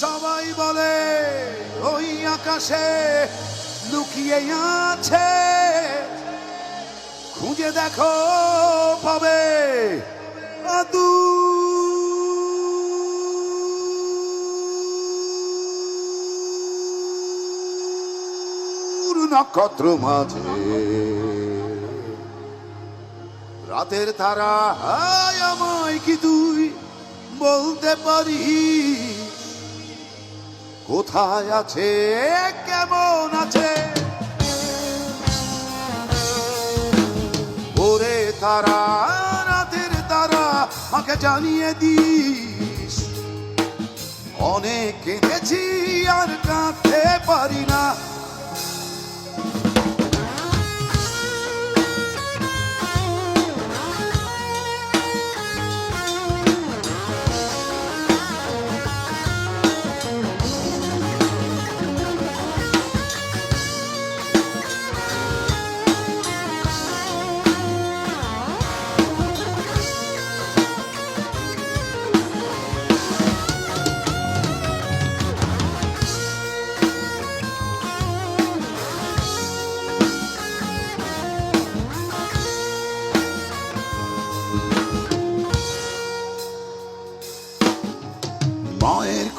সবাই বলে, ওই আকাশে লুকিয়ে আছে। খুঁজে দেখো পাবে আদু। নক্ষত্র মাঝে। রাতের তারা, হায় আমায় কি তুই বলতে পারিস? কোথায় আছে? কেমন আছে? ওরে তারা, রাতের তারা, আমাকে জানিয়ে দিস। অনেক কেঁদেছি আর কাঁদতে পারি না।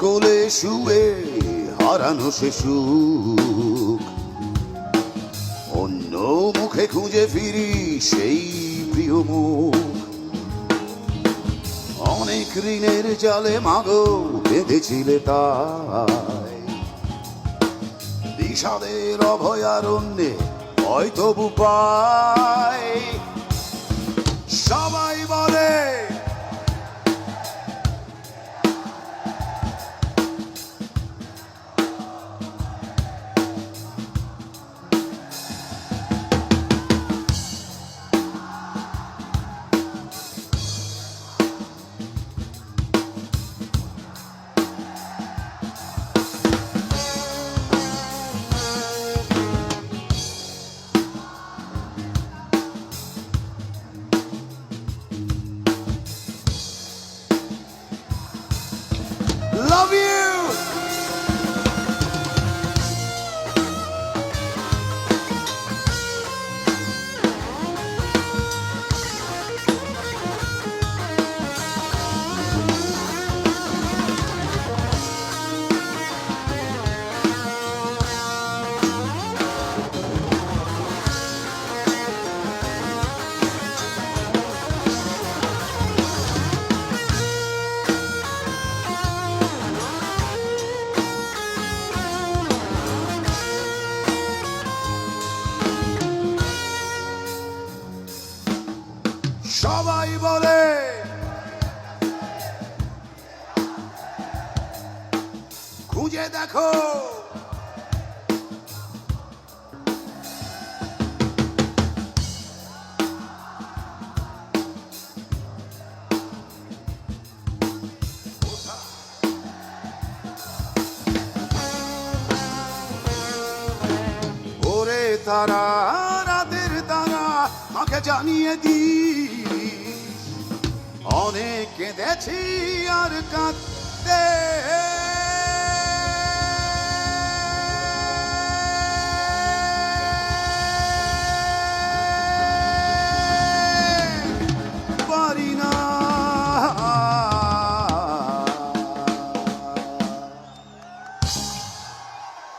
কোলে শুয়ে হারানো সে সুখ। অন্য মুখে খুঁজে ফিরি সেই প্রিয় মুখ। অনেক ঋণের জালে মাগো বেঁধেছিলে তাই। বিষাদের অভয়ারণ্যে হয়তো বুপায় সবাই বলে সবাই বলে। খুঁজে দেখো। তারা আমাকে জানিয়ে দিস। অনেক কেঁদেছি আর কাঁদতে।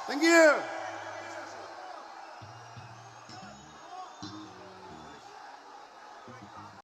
Thank you.